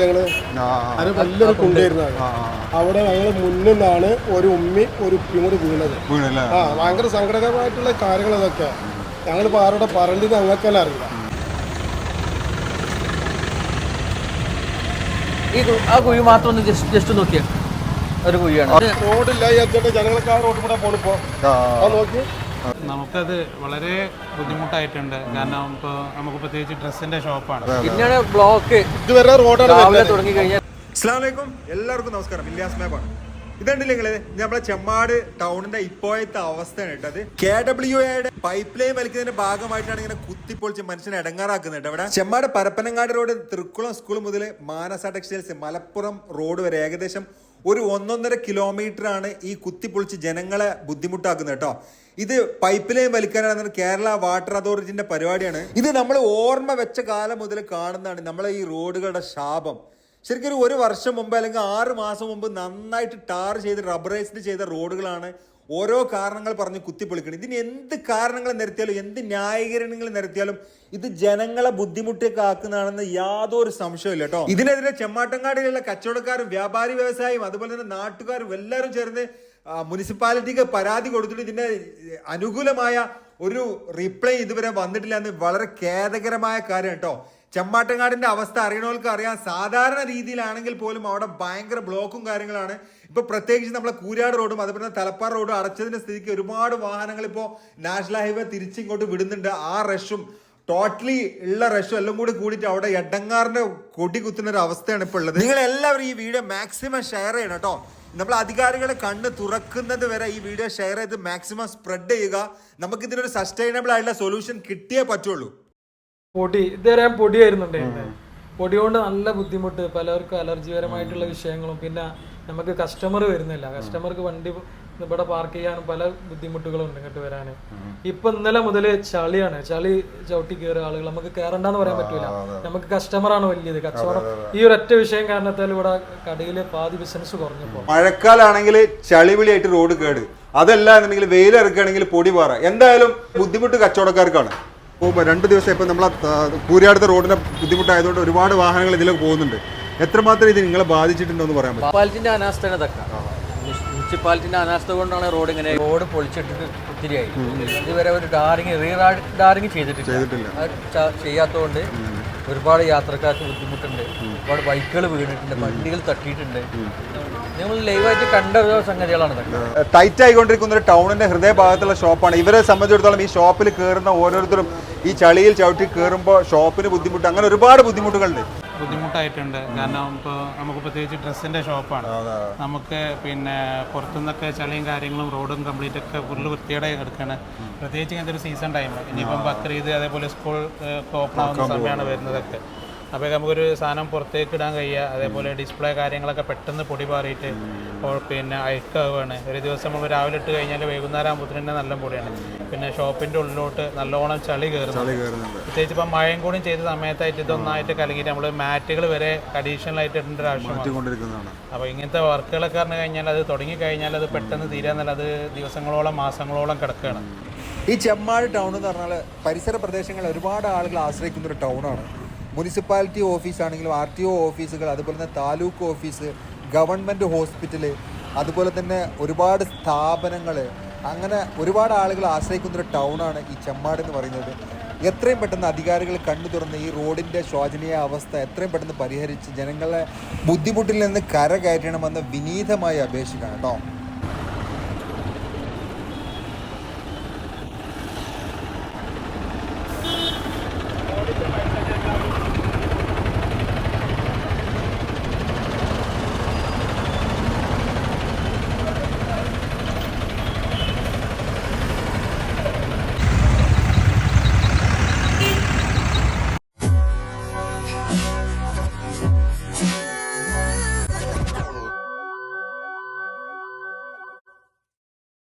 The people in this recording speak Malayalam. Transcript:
ഞങ്ങൾ അത് വലിയൊരു കുണ്ടായിരുന്നു അത്. അവിടെ ഞങ്ങൾ മുന്നിൽ നിന്നാണ് ഒരു ഉമ്മി ഒരു ഉപ്പിയും കൂടി വീണത്. ആ ഭയങ്കര സങ്കടകരമായിട്ടുള്ള കാര്യങ്ങൾ ഇതൊക്കെ ഞങ്ങളിപ്പോൾ ആരോടെ പറഞ്ഞത് ഞങ്ങൾക്ക് തന്നെ അറിയില്ല. ഈ കു- ആ കുഴി മാത്രം ഒന്ന് ജസ്റ്റ് ജസ്റ്റ് നോക്കിയാൽ ഒരു കുഴിയാണ്. റോഡില്ല ഈ അച്ഛന്റെ ജനങ്ങൾക്ക് ആ റോഡിൽ കൂടെ പോണിപ്പോ. ആ നോക്കി. നമുക്കത് വളരെ ബുദ്ധിമുട്ടായിട്ടുണ്ട്. കാരണം ഇപ്പോൾ നമുക്ക് പ്രത്യേകിച്ച് ഡ്രസ്സിന്റെ ഷോപ്പാണ്. പിന്നെയാണ് ബ്ലോക്ക് ഇതുവരെ റോഡാണ് രാവിലെ തുടങ്ങി കഴിഞ്ഞാൽ അസ്സലാമലൈക്കും. എല്ലാവർക്കും നമസ്കാരം. ഇല്ലാസ് മേബാണ് ഇതുണ്ടല്ലേ നിങ്ങൾ? നമ്മളെ ചെമ്മാട് ടൗണിന്റെ ഇപ്പോഴത്തെ അവസ്ഥയാണ് കേട്ടത് കെ ഡബ്ല്യു എയുടെ പൈപ്പ് ലൈൻ വലിക്കുന്നതിന്റെ ഭാഗമായിട്ടാണ് ഇങ്ങനെ കുത്തിപ്പൊളിച്ച് മനുഷ്യനെ ഇടങ്ങാറാക്കുന്നത് ഇവിടെ. ചെമ്മാട് പരപ്പനങ്ങാട് റോഡ് തൃക്കുളം സ്കൂൾ മുതൽ മാനസ ടെക്സ്റ്റൈൽസ് മലപ്പുറം റോഡ് വരെ. ഏകദേശം ഒരു ഒന്നൊന്നര കിലോമീറ്റർ ആണ് ഈ കുത്തിപ്പൊളിച്ച് ജനങ്ങളെ ബുദ്ധിമുട്ടാക്കുന്നത് കേട്ടോ. ഇത് പൈപ്പ് ലൈൻ വലിക്കാനാണ് കേരള വാട്ടർ അതോറിറ്റിന്റെ പരിപാടിയാണ്. ഇത് നമ്മൾ ഓർമ്മ വെച്ച കാലം മുതൽ കാണുന്നതാണ് നമ്മളെ ഈ റോഡുകളുടെ ശാപം. ശരിക്കും ഒരു വർഷം മുമ്പ് അല്ലെങ്കിൽ ആറ് മാസം മുമ്പ് നന്നായിട്ട് ടാർ ചെയ്ത് റബ്ബറൈസ്ഡ് ചെയ്ത റോഡുകളാണ് ഓരോ കാരണങ്ങൾ പറഞ്ഞ് കുത്തിപ്പൊളിക്കണം. ഇതിന് എന്ത് കാരണങ്ങൾ നിരത്തിയാലും എന്ത് ന്യായീകരണങ്ങൾ നിരത്തിയാലും ഇത് ജനങ്ങളെ ബുദ്ധിമുട്ടൊക്കെ ആക്കുന്നതാണെന്ന് യാതൊരു സംശയമില്ല കേട്ടോ. ഇതിനെതിരെ ചെമ്മാട്ടങ്ങാടിയിലുള്ള കച്ചവടക്കാരും വ്യാപാരി വ്യവസായിയും അതുപോലെ തന്നെ നാട്ടുകാരും എല്ലാവരും ചേർന്ന് മുനിസിപ്പാലിറ്റിക്ക് പരാതി കൊടുത്തിട്ട് ഇതിന്റെ അനുകൂലമായ ഒരു റിപ്ലൈ ഇതുവരെ വന്നിട്ടില്ല എന്ന് വളരെ ഖേദകരമായ കാര്യം കേട്ടോ. ചെമ്മാട്ടങ്ങാടിന്റെ അവസ്ഥ അറിയണവർക്ക് അറിയാം. സാധാരണ രീതിയിലാണെങ്കിൽ പോലും അവിടെ ഭയങ്കര ബ്ലോക്കും കാര്യങ്ങളാണ്. ഇപ്പൊ പ്രത്യേകിച്ച് നമ്മളെ കൂരാട് റോഡും അതുപോലെ തന്നെ തലപ്പാറ റോഡും അടച്ചതിന്റെ സ്ഥിതിക്ക് ഒരുപാട് വാഹനങ്ങൾ ഇപ്പോൾ നാഷണൽ ഹൈവേ തിരിച്ചിങ്ങോട്ട് വിടുന്നുണ്ട്. ആ റഷും ടോട്ടലി ഉള്ള റഷും എല്ലാം കൂടി കൂടിയിട്ട് അവിടെ എടങ്ങാറിന്റെ കൊടി കുത്തുന്ന ഒരു അവസ്ഥയാണ് ഇപ്പോൾ ഉള്ളത്. നിങ്ങൾ എല്ലാവരും ഈ വീഡിയോ മാക്സിമം ഷെയർ ചെയ്യണം കേട്ടോ. നമ്മൾ അധികാരികളെ കണ്ണ് തുറക്കുന്നത് വരെ ഈ വീഡിയോ ഷെയർ ചെയ്ത് മാക്സിമം സ്പ്രെഡ് ചെയ്യുക. നമുക്ക് ഇതിനൊരു സസ്റ്റൈനബിൾ ആയിട്ടുള്ള സൊല്യൂഷൻ കിട്ടിയേ പറ്റുള്ളൂ. പൊടി ഇതുവരെ ഞാൻ പൊടിയായിരുന്നുണ്ടായിരുന്നത് പൊടി കൊണ്ട് നല്ല ബുദ്ധിമുട്ട് പലർക്കും അലർജിപരമായിട്ടുള്ള വിഷയങ്ങളും. പിന്നെ നമുക്ക് കസ്റ്റമർ വരുന്നില്ല. കസ്റ്റമർക്ക് വണ്ടി ഇവിടെ പാർക്ക് ചെയ്യാനും പല ബുദ്ധിമുട്ടുകളും ഉണ്ട് ഇങ്ങോട്ട് വരാൻ ഇപ്പൊ ഇന്നലെ മുതൽ ചളിയാണ്. ചളി ചവിട്ടി കയറുക ആളുകൾ. നമുക്ക് കയറണ്ടെന്ന് പറയാൻ പറ്റൂല. നമുക്ക് കസ്റ്റമറാണ് വലിയത്. കച്ചവടം ഈ ഒരൊറ്റ വിഷയം കാരണത്താൽ ഇവിടെ കടയിലെ പാതി ബിസിനസ് കുറഞ്ഞപ്പോ. മഴക്കാലാണെങ്കിൽ ചളിവിളിയായിട്ട് റോഡ് കേട്. അതല്ല എന്നുണ്ടെങ്കിൽ വെയിലിറക്കുകയാണെങ്കിൽ പൊടി പാറ. എന്തായാലും ബുദ്ധിമുട്ട് കച്ചവടക്കാർക്കാണ്. രണ്ട് ദിവസം ഇപ്പം നമ്മൾ കൂരിയാടുത്ത റോഡിന്റെ ബുദ്ധിമുട്ടായതുകൊണ്ട് ഒരുപാട് വാഹനങ്ങൾ ഇതിലേക്ക് പോകുന്നുണ്ട്. എത്രമാത്രം ഇത് നിങ്ങളെ ബാധിച്ചിട്ടുണ്ടോ എന്ന് പറയാൻ പറ്റും? മുനിസിപ്പാലിറ്റിന്റെ അനാസ്ഥയാണ് ഇതൊക്കെ. മുനിസിപ്പാലിറ്റിന്റെ അനാസ്ഥ കൊണ്ടാണ് റോഡ് ഇങ്ങനെ റോഡ് പൊളിച്ചിട്ടിട്ട് ഒത്തിരിയായി. ഇതുവരെ ഒരു ഡാറിങ് റീ ഡാറിങ് ചെയ്തിട്ടില്ല. അത് ചെയ്യാത്തതുകൊണ്ട് ഒരുപാട് യാത്രക്കാർക്ക് ബുദ്ധിമുട്ടുണ്ട്. ഒരുപാട് ബൈക്കുകൾ വീണിട്ടുണ്ട് വണ്ടികൾ തട്ടിയിട്ടുണ്ട്. നമ്മൾ ലൈവായിട്ട് കണ്ട ഒരു സംഗതികളാണ് ടൈറ്റ് ആയിക്കൊണ്ടിരിക്കുന്ന ഒരു ടൗണിന്റെ ഹൃദയഭാഗത്തുള്ള ഷോപ്പാണ്. ഇവരെ സംബന്ധിച്ചിടത്തോളം ഈ ഷോപ്പിൽ കയറുന്ന ഓരോരുത്തരും ഈ ചളിയിൽ ചവിട്ടി കയറുമ്പോൾ ഷോപ്പിന് ബുദ്ധിമുട്ട് അങ്ങനെ ഒരുപാട് ബുദ്ധിമുട്ടുകളുണ്ട്. ബുദ്ധിമുട്ടായിട്ടുണ്ട്. കാരണം ഇപ്പോൾ നമുക്ക് പ്രത്യേകിച്ച് ഡ്രസ്സിന്റെ ഷോപ്പാണ്. നമുക്ക് പിന്നെ പുറത്തുനിന്നൊക്കെ ചളിയും കാര്യങ്ങളും റോഡും കംപ്ലീറ്റ് ഒക്കെ ഫുള്ള് വൃത്തിയോടെ കിടക്കുകയാണ് പ്രത്യേകിച്ച് ഇങ്ങനത്തെ ഒരു സീസൺ ടൈം ഇനിയിപ്പം ബക്രീദ് അതേപോലെ സ്കൂൾ ഓപ്പൺ ആവുന്ന സമയമാണ് വരുന്നതൊക്കെ. അപ്പോൾ നമുക്കൊരു സാധനം പുറത്തേക്ക് ഇടാൻ കഴിയുക. അതേപോലെ ഡിസ്പ്ലേ കാര്യങ്ങളൊക്കെ പെട്ടെന്ന് പൊടി പാറിയിട്ട് പിന്നെ അയക്കാവുകയാണ് ഒരു ദിവസം നമ്മൾ രാവിലെ ഇട്ട് കഴിഞ്ഞാൽ വൈകുന്നേരം ആകുമ്പോൾ തന്നെ നല്ല പൊടിയാണ്. പിന്നെ ഷോപ്പിന്റെ ഉള്ളിലോട്ട് നല്ലോണം ചളി കയറുന്നു പ്രത്യേകിച്ച് ഇപ്പം മഴയും കൂടി ചെയ്ത സമയത്തായിട്ട് ഇതൊന്നായിട്ട് കലങ്ങിയിട്ട് നമ്മൾ മാറ്റുകൾ വരെ അഡീഷണൽ ആയിട്ട് ഇടേണ്ട ഒരു ആവശ്യമാണ് അപ്പോൾ ഇങ്ങനത്തെ വർക്കുകളൊക്കെ പറഞ്ഞു കഴിഞ്ഞാൽ അത് തുടങ്ങി കഴിഞ്ഞാൽ അത് പെട്ടെന്ന് തീരാന്നല്ല അത് ദിവസങ്ങളോളം മാസങ്ങളോളം കിടക്കുകയാണ്. ഈ ചെമ്മാട് ടൗൺ എന്ന് പറഞ്ഞാൽ പരിസര പ്രദേശങ്ങളിൽ ഒരുപാട് ആളുകൾ ആശ്രയിക്കുന്ന ഒരു ടൗണാണ് മുനിസിപ്പാലിറ്റി ഓഫീസാണെങ്കിലും ആർ ടി ഒ ഓഫീസുകൾ അതുപോലെ തന്നെ താലൂക്ക് ഓഫീസ് ഗവൺമെന്റ് ഹോസ്പിറ്റൽ അതുപോലെ തന്നെ ഒരുപാട് സ്ഥാപനങ്ങൾ അങ്ങനെ ഒരുപാട് ആളുകൾ ആശ്രയിക്കുന്ന ഒരു ടൗണാണ് ഈ ചെമ്മാട് എന്ന് പറയുന്നത്. എത്രയും പെട്ടെന്ന് അധികാരികൾ കണ്ണു തുറന്ന് ഈ റോഡിന്റെ ശോചനീയ അവസ്ഥ എത്രയും പെട്ടെന്ന് പരിഹരിച്ച് ജനങ്ങളെ ബുദ്ധിമുട്ടിൽ നിന്ന് കരകയറ്റണമെന്ന് വിനീതമായി അപേക്ഷിക്കണം കേട്ടോ.